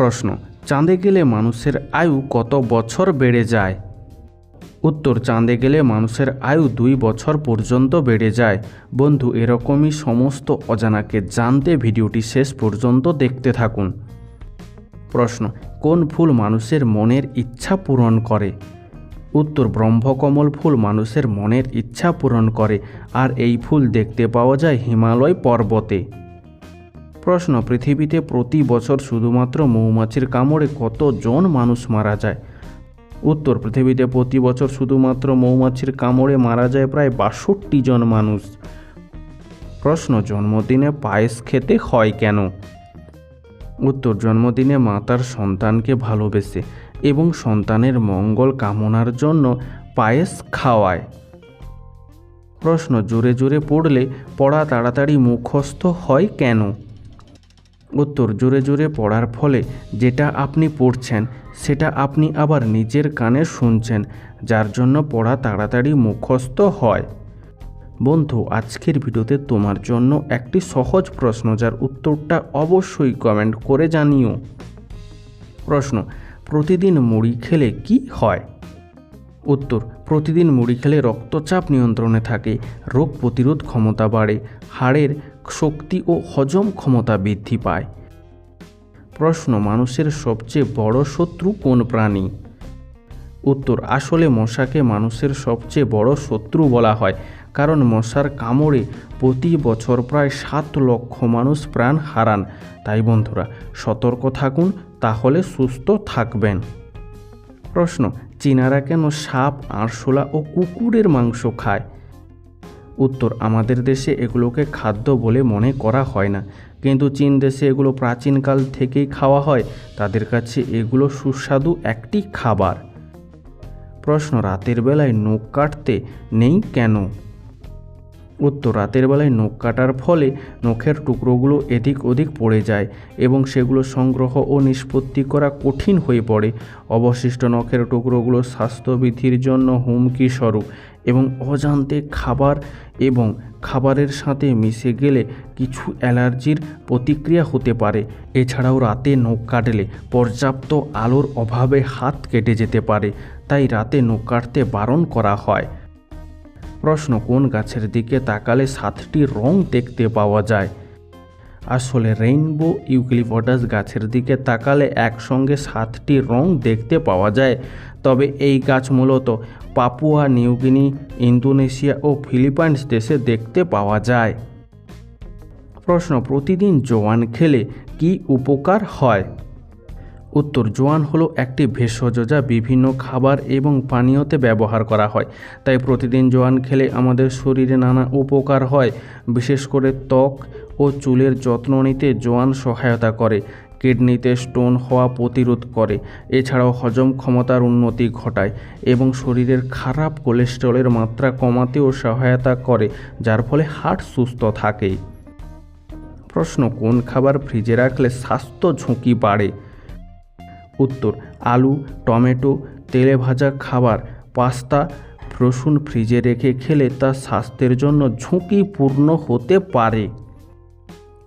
প্রশ্ন, চাঁদে গেলে মানুষের আয়ু কত বছর বেড়ে যায়? উত্তর, চাঁদে গেলে মানুষের আয়ু দুই বছর পর্যন্ত বেড়ে যায়। বন্ধু, এরকমই সমস্ত অজানাকে জানতে ভিডিওটি শেষ পর্যন্ত দেখতে থাকুন। প্রশ্ন, কোন ফুল মানুষের মনের ইচ্ছা পূরণ করে? উত্তর, ব্রহ্মকমল ফুল মানুষের মনের ইচ্ছা পূরণ করে, আর এই ফুল দেখতে পাওয়া যায় হিমালয় পর্বতে। প্রশ্ন, পৃথিবীতে প্রতি বছর শুধুমাত্র মৌমাছির কামড়ে কতজন মানুষ মারা যায়? উত্তর, পৃথিবীতে প্রতি বছর শুধুমাত্র মৌমাছির কামড়ে মারা যায় প্রায় বাষট্টি জন মানুষ। প্রশ্ন, জন্মদিনে পায়েস খেতে হয় কেন? উত্তর, জন্মদিনে মাতার সন্তানকে ভালোবেসে এবং সন্তানের মঙ্গল কামনার জন্য পায়েস খাওয়ায়। প্রশ্ন, জোরে জোরে পড়লে পড়া তাড়াতাড়ি মুখস্থ হয় কেন? উত্তর জোরে জোরে পড়ার ফলে যেটা আপনি পড়ছেন, সেটা আপনি আবার নিজের কানে শুনছেন, যার জন্য পড়া তাড়াতাড়ি মুখস্থ হয়। বন্ধু, আজকের ভিডিওতে তোমার জন্য একটি সহজ প্রশ্ন, যার উত্তরটা অবশ্যই কমেন্ট করে জানিও। প্রশ্ন, প্রতিদিন মুড়ি খেলে কি হয়? উত্তর, প্রতিদিন মুড়ি খেলে রক্তচাপ নিয়ন্ত্রণে থাকে, রোগ প্রতিরোধ ক্ষমতা বাড়ে, হাড়ের শক্তি ও হজম ক্ষমতা বৃদ্ধি পায়। প্রশ্ন, মানুষের সবচেয়ে বড় শত্রু কোন প্রাণী? উত্তর, আসলে মশাকে মানুষের সবচেয়ে বড় শত্রু বলা হয়, কারণ মশার কামড়ে প্রতি বছর প্রায় সাত লক্ষ মানুষ প্রাণ হারান। তাই বন্ধুরা, সতর্ক থাকুন, তাহলে সুস্থ থাকবেন। প্রশ্ন, চীনারা কেন সাপ, আরশোলা ও কুকুরের মাংস খায়? উত্তর, আমাদের দেশে এগুলোকে খাদ্য বলে মনে করা হয় না। কিন্তু চীন দেশে এগুলো প্রাচীনকাল থেকেই খাওয়া হয়। তাদের কাছে এগুলো সুস্বাদু একটি খাবার। প্রশ্ন, রাতের বেলায় নখ কাটতে নেই কেন? উত্তর, রাতের বেলায় নখ কাটার ফলে নখের টুকরোগুলো এদিক ওদিক পড়ে যায় এবং সেগুলো সংগ্রহ ও নিষ্পত্তি করা কঠিন হয়ে পড়ে। অবশিষ্ট নখের টুকরোগুলো স্বাস্থ্যবিধির জন্য হুমকি স্বরূপ। এবং অজান্তে খাবার এবং খাবারের সাথে মিশে গেলে কিছু অ্যালার্জির প্রতিক্রিয়া হতে পারে। এছাড়াও রাতে নখ কাটলে পর্যাপ্ত আলোর অভাবে হাত কেটে যেতে পারে, তাই রাতে নখ কাটতে বারণ করা হয়। প্রশ্ন, কোন গাছের দিকে তাকালে সাতটি রং দেখতে পাওয়া যায়? আসলে রেইনবো ইউক্লিপটাস গাছের দিকে তাকালে একসঙ্গে সাতটি রং দেখতে পাওয়া যায়। তবে এই গাছ মূলত পাপুয়া নিউগিনি ইন্দোনেশিয়া ও ফিলিপাইন্স দেশে দেখতে পাওয়া যায়। প্রশ্ন, প্রতিদিন জোয়ান খেলে কি উপকার হয়? উত্তর জোয়ান হলো একটি ভেষজ যা বিভিন্ন খাবার এবং পানীয়তে ব্যবহার করা হয়। তাই প্রতিদিন জোয়ান খেলে আমাদের শরীরে নানা উপকার হয়। বিশেষ করে ত্বক ও চুলের যত্ন নিতে জোয়ান সহায়তা করে, কিডনিতে স্টোন হওয়া প্রতিরোধ করে। এছাড়াও হজম ক্ষমতার উন্নতি ঘটায় এবং শরীরের খারাপ কোলেস্টেরলের মাত্রা কমাতেও সহায়তা করে, যার ফলে হার্ট সুস্থ থাকে। প্রশ্ন, কোন খাবার ফ্রিজে রাখলে স্বাস্থ্য ঝুঁকি বাড়ে? উত্তর, আলু, টমেটো, তেলে ভাজা খাবার, পাস্তা, রসুন ফ্রিজে রেখে খেলে তা স্বাস্থ্যের জন্য ঝুঁকিপূর্ণ হতে পারে।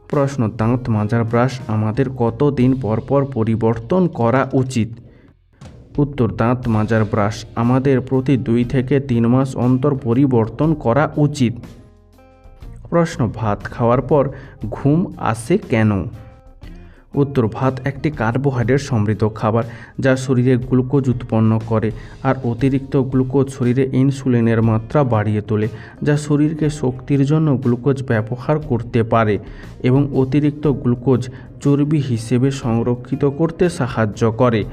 প্রশ্ন, দাঁত মাজার ব্রাশ আমাদের কত দিন পর পর পরিবর্তন করা উচিত? উত্তর, দাঁত মাজার ব্রাশ আমাদের প্রতি দুই থেকে তিন মাস অন্তর পরিবর্তন করা উচিত। প্রশ্ন, ভাত খাওয়ার পর ঘুম আসে কেন? উত্তর ভাত একটি কার্বোহাইড্রেট সমৃদ্ধ খাবার যা শরীরে গ্লুকোজ উৎপন্ন করে আর অতিরিক্ত গ্লুকোজ শরীরে ইনসুলিনের মাত্রা বাড়িয়ে তোলে, যা শরীরকে শক্তির জন্য গ্লুকোজ ব্যবহার করতে পারে এবং অতিরিক্ত গ্লুকোজ চর্বি হিসেবে সংরক্ষিত করতে সাহায্য করে,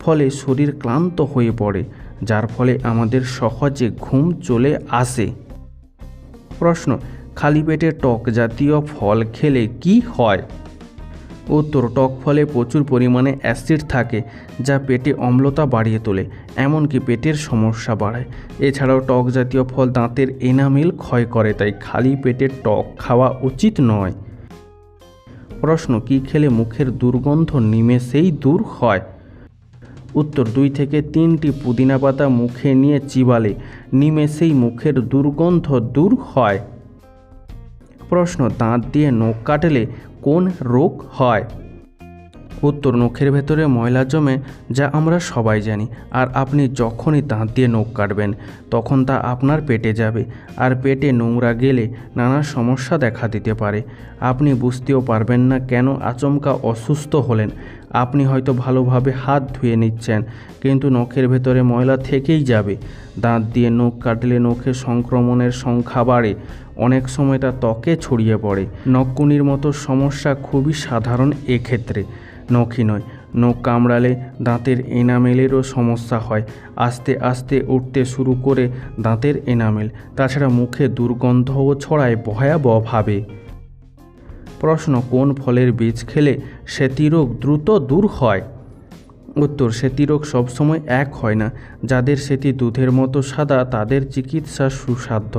ফলে শরীর ক্লান্ত হয়ে পড়ে, যার ফলে আমাদের সহজে ঘুম চলে আসে। প্রশ্ন, খালি পেটে টক জাতীয় ফল খেলে কি হয়? উত্তর টক ফলে প্রচুর পরিমাণে অ্যাসিড থাকে, যা পেটে অম্লতা বাড়িয়ে তোলে, এমনকি পেটের সমস্যা বাড়ায়। এছাড়াও টক জাতীয় ফল দাঁতের এনামেল ক্ষয় করে, তাই খালি পেটে টক খাওয়া উচিত নয়। প্রশ্ন, কি খেলে মুখের দুর্গন্ধ নিমেষেই দূর হয়? উত্তর, দুই থেকে তিনটি পুদিনা পাতা মুখে নিয়ে চিবালে নিমেষেই মুখের দুর্গন্ধ দূর হয়। প্রশ্ন, দাঁত দিয়ে নখ কাটলে কোন রোগ হয়? উত্তর, নখের ভেতরে ময়লা জমে, যা আমরা সবাই জানি, আর আপনি যখনই দাঁত দিয়ে নখ কাটবেন, তখন তা আপনার পেটে যাবে, আর পেটে নোংরা গেলে নানা সমস্যা দেখা দিতে পারে। আপনি বুঝতেও পারবেন না কেন আচমকা অসুস্থ হলেন। আপনি হয়তো ভালোভাবে হাত ধুয়ে নিচ্ছেন, কিন্তু নখের ভেতরে ময়লা থেকেই যাবে। দাঁত দিয়ে নখ কাটলে নখে সংক্রমণের সংখ্যা বাড়ে। অনেক সময় তা ত্বকে ছড়িয়ে পড়ে। নখকুনির মতো সমস্যা খুবই সাধারণ এক্ষেত্রে। নখই নয়, নখ কামড়ালে দাঁতের এনামেলেরও সমস্যা হয়। আস্তে আস্তে উঠতে শুরু করে দাঁতের এনামেল, তাছাড়া মুখে দুর্গন্ধও ছড়ায় ভয়াবহভাবে। প্রশ্ন, কোন ফলের বীজ খেলে সেতিরোগ দ্রুত দূর হয়? উত্তর সেতিরোগ সবসময় এক হয় না। যাদের সেতি দুধের মতো সাদা, তাদের চিকিৎসা সুসাধ্য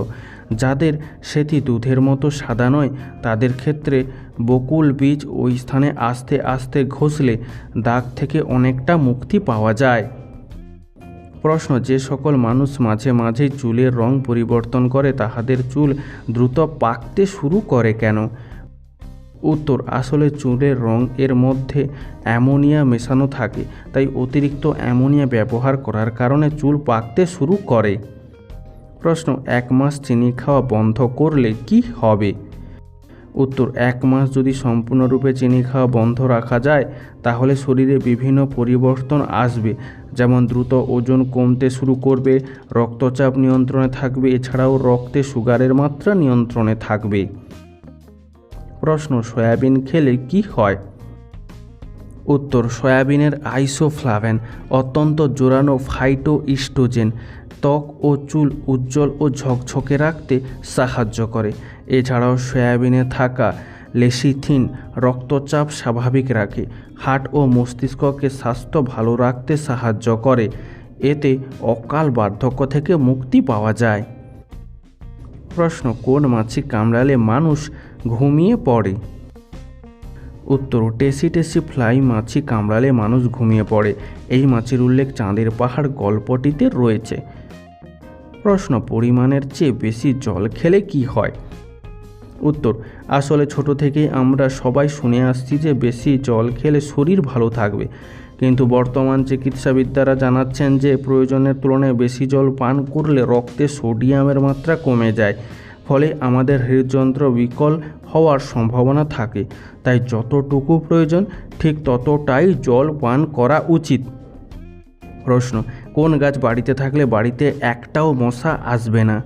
যাদের সেতি দুধের মতো সাদা নয়, তাদের ক্ষেত্রে বকুল বীজ ওই স্থানে আস্তে আস্তে ঘষলে দাগ থেকে অনেকটা মুক্তি পাওয়া যায়। প্রশ্ন, যে সকল মানুষ মাঝে মাঝেই চুলের রং পরিবর্তন করে, তাহাদের চুল দ্রুত পাকতে শুরু করে কেন? উত্তর, আসলে চুলের রং এর মধ্যে অ্যামোনিয়া মেশানো থাকে, তাই অতিরিক্ত অ্যামোনিয়া ব্যবহার করার কারণে চুল পাকতে শুরু করে। প্রশ্ন, এক মাস চিনি খাওয়া বন্ধ করলে কি হবে? উত্তর, এক মাস যদি সম্পূর্ণরূপে চিনি খাওয়া বন্ধ রাখা যায়, তাহলে শরীরে বিভিন্ন পরিবর্তন আসবে, যেমন দ্রুত ওজন কমতে শুরু করবে, রক্তচাপ নিয়ন্ত্রণে থাকবে, এছাড়াও রক্তে সুগারের মাত্রা নিয়ন্ত্রণে থাকবে। প্রশ্ন, সয়াবিন খেলে কি হয়? উত্তর সয়াবিনের আইসোফ্লাভেন, অত্যন্ত জোরানো ফাইটো ইস্টোজেন ত্বক ও চুল উজ্জ্বল ও ঝকঝকে রাখতে সাহায্য করে। এছাড়াও সয়াবিনে থাকা লেসিথিন রক্তচাপ স্বাভাবিক রাখে, হার্ট ও মস্তিষ্ককে স্বাস্থ্য ভালো রাখতে সাহায্য করে। এতে অকাল বার্ধক্য থেকে মুক্তি পাওয়া যায়। প্রশ্ন, কোন মাছি কামড়ালে মানুষ ঘুমিয়ে পড়ে? উত্তর, টেসি টেসি ফ্লাই মাছি কামড়ালে মানুষ ঘুমিয়ে পড়ে। এই মাছির উল্লেখ চাঁদের পাহাড় গল্পটিতে রয়েছে। প্রশ্ন, পরিমাণের চেয়ে বেশি জল খেলে কি হয়? উত্তর, আসলে ছোট থেকেই আমরা সবাই শুনে আসছি যে বেশি জল খেলে শরীর ভালো থাকবে। কিন্তু বর্তমান চিকিৎসাবিদ্যারা জানাচ্ছেন যে প্রয়োজনের তুলনায় বেশি জল পান করলে রক্তে সোডিয়ামের মাত্রা কমে যায়। ফলে আমাদের হৃদযন্ত্র বিকল হওয়ার সম্ভাবনা থাকে। তাই যতটুকু প্রয়োজন, ঠিক ততটাই জল পান করা উচিত। প্রশ্ন, কোন গাছ বাড়িতে থাকলে বাড়িতে একটাও মশা আসবে না?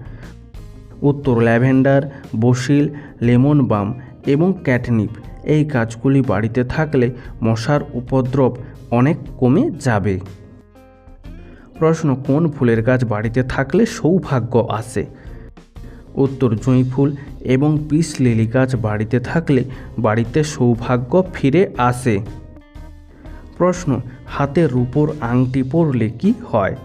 উত্তর, ল্যাভেন্ডার, বসিল, লেমন বাম এবং ক্যাটনিপ। এই গাছগুলি বাড়িতে থাকলে মশার উপদ্রব অনেক কমে যাবে। প্রশ্ন, কোন ফুলের গাছ বাড়িতে থাকলে সৌভাগ্য আসে? উত্তর জুঁই ফুল এবং পিস লিলি গাছ বাড়িতে থাকলে বাড়িতে সৌভাগ্য ফিরে আসে। প্রশ্ন, হাতে রূপোর আংটি পরলে কি হয়?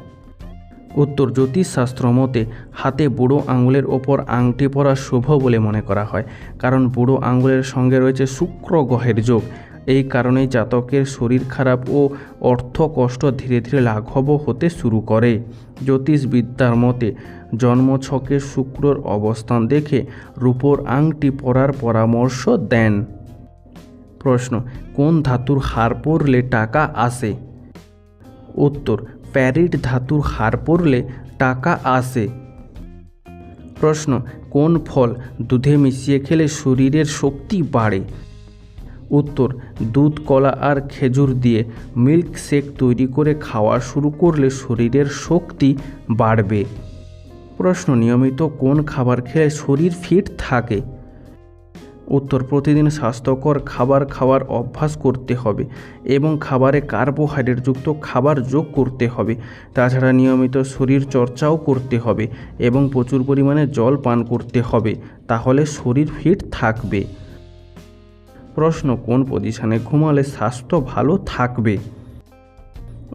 উত্তর, জ্যোতিষশাস্ত্র মতে হাতে বুড়ো আঙুলের ওপর আংটি পরা শুভ বলে মনে করা হয়, কারণ বুড়ো আঙুলের সঙ্গে রয়েছে শুক্র গ্রহের যোগ। এই কারণেই জাতকের শরীর খারাপ ও অর্থ কষ্ট ধীরে ধীরে লাঘব হতে শুরু করে। জ্যোতিষবিদ্যার মতে জন্মছকে শুক্রর অবস্থান দেখে রূপোর আংটি পরার পরামর্শ দেন। প্রশ্ন, কোন ধাতুর হার পরলে টাকা আসে? উত্তর প্যারিট ধাতুর হার পরলে টাকা আসে। প্রশ্ন, কোন ফল দুধে মিশিয়ে খেলে শরীরের শক্তি বাড়ে? উত্তর, দুধ, কলা আর খেজুর দিয়ে মিল্ক শেক তৈরি করে খাওয়া শুরু করলে শরীরের শক্তি বাড়বে। প্রশ্ন, নিয়মিত কোন খাবার খেলে শরীর ফিট থাকে? উত্তর, প্রতিদিন স্বাস্থ্যকর খাবার খাওয়ার অভ্যাস করতে হবে এবং খাবারে কার্বোহাইড্রেটযুক্ত খাবার যোগ করতে হবে। তাছাড়া নিয়মিত শরীর চর্চাও করতে হবে এবং প্রচুর পরিমাণে জল পান করতে হবে, তাহলে শরীর ফিট থাকবে। প্রশ্ন, কোন পজিশনে ঘুমালে স্বাস্থ্য ভালো থাকবে?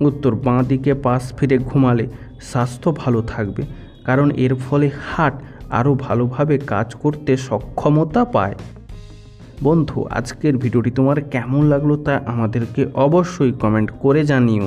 উত্তর, বাঁ দিকে পাশ ফিরে ঘুমালে স্বাস্থ্য ভালো থাকবে। কারণ এর ফলে হার্ট আরও ভালোভাবে কাজ করতে সক্ষমতা পায়। বন্ধু, আজকের ভিডিওটি তোমার কেমন লাগল তা আমাদেরকে অবশ্যই কমেন্ট করে জানিও।